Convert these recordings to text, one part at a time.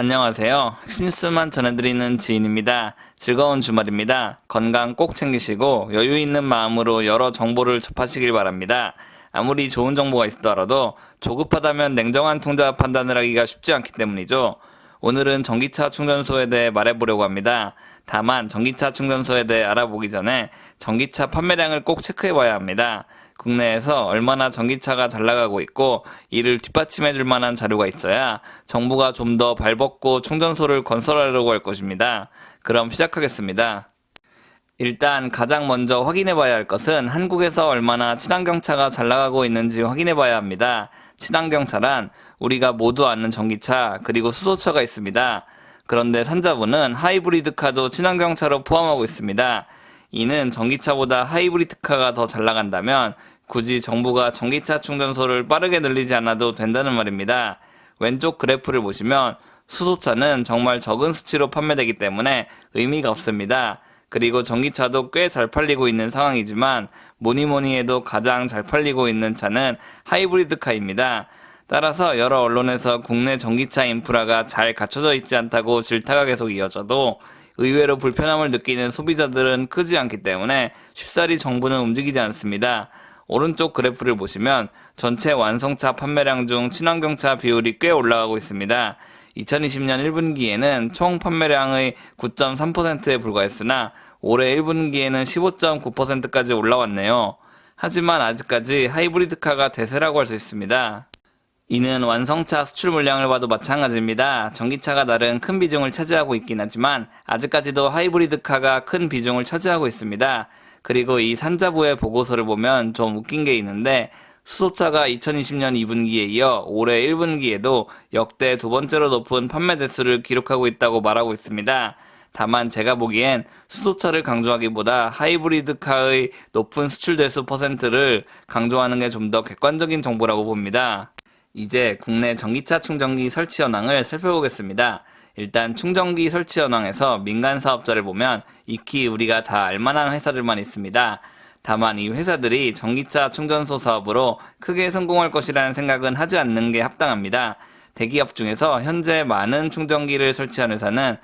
안녕하세요. 뉴스만 전해드리는 지인입니다. 즐거운 주말입니다. 건강 꼭 챙기시고 여유 있는 마음으로 여러 정보를 접하시길 바랍니다. 아무리 좋은 정보가 있더라도 조급하다면 냉정한 통자 판단을 하기가 쉽지 않기 때문이죠. 오늘은 전기차 충전소에 대해 말해보려고 합니다. 다만 전기차 충전소에 대해 알아보기 전에 전기차 판매량을 꼭 체크해봐야 합니다. 국내에서 얼마나 전기차가 잘 나가고 있고 이를 뒷받침해 줄 만한 자료가 있어야 정부가 좀 더 발벗고 충전소를 건설하려고 할 것입니다. 그럼 시작하겠습니다. 일단 가장 먼저 확인해 봐야 할 것은 한국에서 얼마나 친환경차가 잘 나가고 있는지 확인해 봐야 합니다. 친환경차란 우리가 모두 아는 전기차 그리고 수소차가 있습니다. 그런데 산자부는 하이브리드카도 친환경차로 포함하고 있습니다. 이는 전기차보다 하이브리드카가 더 잘 나간다면 굳이 정부가 전기차 충전소를 빠르게 늘리지 않아도 된다는 말입니다. 왼쪽 그래프를 보시면 수소차는 정말 적은 수치로 판매되기 때문에 의미가 없습니다. 그리고 전기차도 꽤 잘 팔리고 있는 상황이지만 뭐니 뭐니 해도 가장 잘 팔리고 있는 차는 하이브리드카입니다. 따라서 여러 언론에서 국내 전기차 인프라가 잘 갖춰져 있지 않다고 질타가 계속 이어져도 의외로 불편함을 느끼는 소비자들은 크지 않기 때문에 쉽사리 정부는 움직이지 않습니다. 오른쪽 그래프를 보시면 전체 완성차 판매량 중 친환경차 비율이 꽤 올라가고 있습니다. 2020년 1분기에는 총 판매량의 9.3%에 불과했으나 올해 1분기에는 15.9%까지 올라왔네요. 하지만 아직까지 하이브리드카가 대세라고 할 수 있습니다. 이는 완성차 수출 물량을 봐도 마찬가지입니다. 전기차가 다른 큰 비중을 차지하고 있긴 하지만 아직까지도 하이브리드카가 큰 비중을 차지하고 있습니다. 그리고 이 산자부의 보고서를 보면 좀 웃긴 게 있는데 수소차가 2020년 2분기에 이어 올해 1분기에도 역대 두 번째로 높은 판매 대수를 기록하고 있다고 말하고 있습니다. 다만 제가 보기엔 수소차를 강조하기보다 하이브리드카의 높은 수출 대수 퍼센트를 강조하는 게 좀 더 객관적인 정보라고 봅니다. 이제 국내 전기차 충전기 설치 현황을 살펴보겠습니다. 일단 충전기 설치 현황에서 민간 사업자를 보면 익히 우리가 다 알만한 회사들만 있습니다. 다만 이 회사들이 전기차 충전소 사업으로 크게 성공할 것이라는 생각은 하지 않는 게 합당합니다. 대기업 중에서 현재 많은 충전기를 설치한 회사는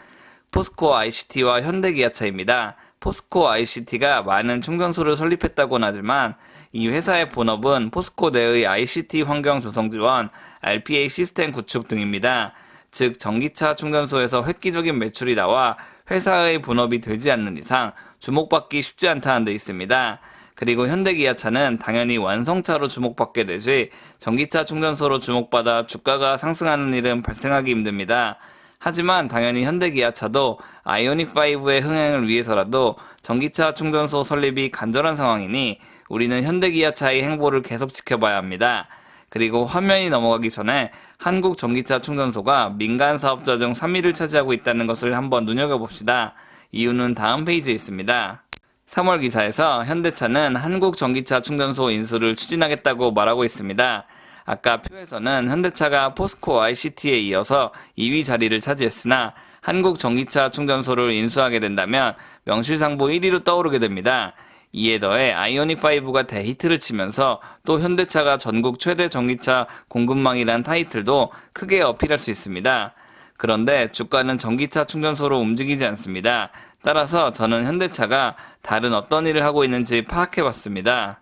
포스코 ICT와 현대기아차입니다. 포스코 ICT가 많은 충전소를 설립했다고는 하지만 이 회사의 본업은 포스코 내의 ICT 환경 조성 지원, RPA 시스템 구축 등입니다. 즉 전기차 충전소에서 획기적인 매출이 나와 회사의 본업이 되지 않는 이상 주목받기 쉽지 않다는 데 있습니다. 그리고 현대기아차는 당연히 완성차로 주목받게 되지 전기차 충전소로 주목받아 주가가 상승하는 일은 발생하기 힘듭니다. 하지만 당연히 현대기아차도 아이오닉5의 흥행을 위해서라도 전기차 충전소 설립이 간절한 상황이니 우리는 현대기아차의 행보를 계속 지켜봐야 합니다. 그리고 화면이 넘어가기 전에 한국 전기차 충전소가 민간 사업자 중 3위를 차지하고 있다는 것을 한번 눈여겨봅시다. 이유는 다음 페이지에 있습니다. 3월 기사에서 현대차는 한국 전기차 충전소 인수를 추진하겠다고 말하고 있습니다. 아까 표에서는 현대차가 포스코 ICT에 이어서 2위 자리를 차지했으나 한국 전기차 충전소를 인수하게 된다면 명실상부 1위로 떠오르게 됩니다. 이에 더해 아이오닉5가 대히트를 치면서 또 현대차가 전국 최대 전기차 공급망이란 타이틀도 크게 어필할 수 있습니다. 그런데 주가는 전기차 충전소로 움직이지 않습니다. 따라서 저는 현대차가 다른 어떤 일을 하고 있는지 파악해 봤습니다.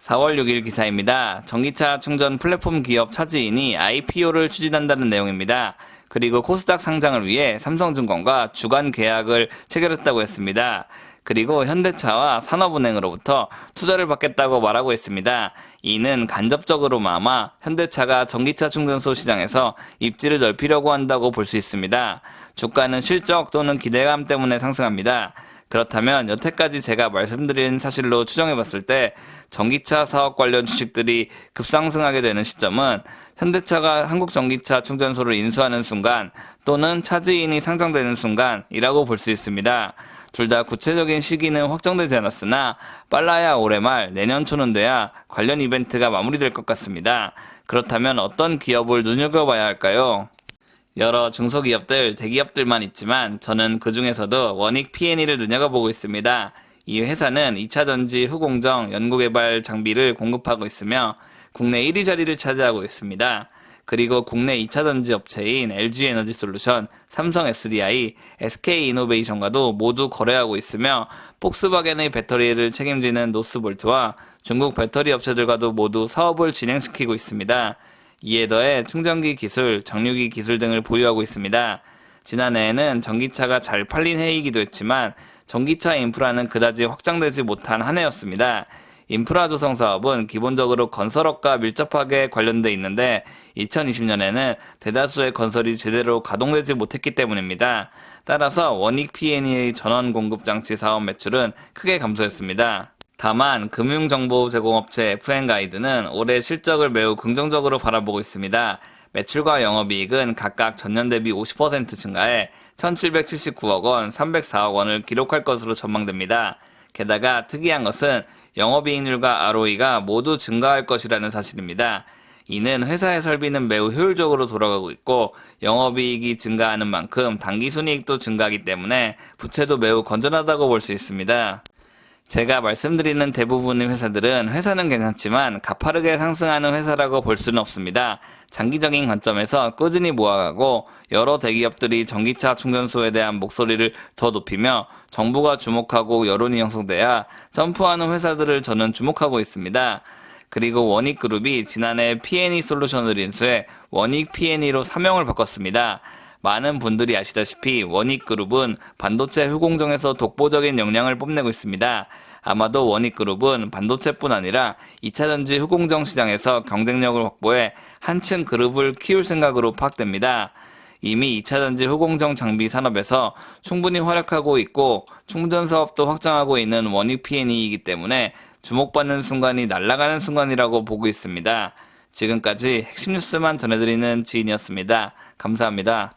4월 6일 기사입니다. 전기차 충전 플랫폼 기업 차지인이 IPO를 추진한다는 내용입니다. 그리고 코스닥 상장을 위해 삼성증권과 주간 계약을 체결했다고 했습니다. 그리고 현대차와 산업은행으로부터 투자를 받겠다고 말하고 있습니다. 이는 간접적으로마마 현대차가 전기차 충전소 시장에서 입지를 넓히려고 한다고 볼 수 있습니다. 주가는 실적 또는 기대감 때문에 상승합니다. 그렇다면 여태까지 제가 말씀드린 사실로 추정해 봤을 때 전기차 사업 관련 주식들이 급상승하게 되는 시점은 현대차가 한국 전기차 충전소를 인수하는 순간 또는 차지인이 상장되는 순간이라고 볼 수 있습니다. 둘 다 구체적인 시기는 확정되지 않았으나 빨라야 올해 말 내년 초는 돼야 관련 이벤트가 마무리될 것 같습니다. 그렇다면 어떤 기업을 눈여겨봐야 할까요? 여러 중소기업들, 대기업들만 있지만 저는 그 중에서도 원익 P&E를 눈여겨보고 있습니다. 이 회사는 2차 전지 후공정 연구개발 장비를 공급하고 있으며 국내 1위 자리를 차지하고 있습니다. 그리고 국내 2차 전지 업체인 LG 에너지 솔루션, 삼성 SDI, SK 이노베이션과도 모두 거래하고 있으며 폭스바겐의 배터리를 책임지는 노스볼트와 중국 배터리 업체들과도 모두 사업을 진행시키고 있습니다. 이에 더해 충전기 기술, 정류기 기술 등을 보유하고 있습니다. 지난해에는 전기차가 잘 팔린 해이기도 했지만 전기차 인프라는 그다지 확장되지 못한 한 해였습니다. 인프라 조성 사업은 기본적으로 건설업과 밀접하게 관련돼 있는데 2020년에는 대다수의 건설이 제대로 가동되지 못했기 때문입니다. 따라서 원익 P&E의 전원 공급 장치 사업 매출은 크게 감소했습니다. 다만 금융정보 제공업체 FN가이드는 올해 실적을 매우 긍정적으로 바라보고 있습니다. 매출과 영업이익은 각각 전년 대비 50% 증가해 1779억 원, 304억 원을 기록할 것으로 전망됩니다. 게다가 특이한 것은 영업이익률과 ROE가 모두 증가할 것이라는 사실입니다. 이는 회사의 설비는 매우 효율적으로 돌아가고 있고 영업이익이 증가하는 만큼 당기순이익도 증가하기 때문에 부채도 매우 건전하다고 볼 수 있습니다. 제가 말씀드리는 대부분의 회사들은 회사는 괜찮지만 가파르게 상승하는 회사라고 볼 수는 없습니다. 장기적인 관점에서 꾸준히 모아가고 여러 대기업들이 전기차 충전소에 대한 목소리를 더 높이며 정부가 주목하고 여론이 형성돼야 점프하는 회사들을 저는 주목하고 있습니다. 그리고 원익그룹이 지난해 P&E 솔루션을 인수해 원익 P&E로 사명을 바꿨습니다. 많은 분들이 아시다시피 원익그룹은 반도체 후공정에서 독보적인 역량을 뽐내고 있습니다. 아마도 원익그룹은 반도체뿐 아니라 2차전지 후공정 시장에서 경쟁력을 확보해 한층 그룹을 키울 생각으로 파악됩니다. 이미 2차전지 후공정 장비 산업에서 충분히 활약하고 있고 충전 사업도 확장하고 있는 원익 P&E이기 때문에 주목받는 순간이 날아가는 순간이라고 보고 있습니다. 지금까지 핵심 뉴스만 전해드리는 지인이었습니다. 감사합니다.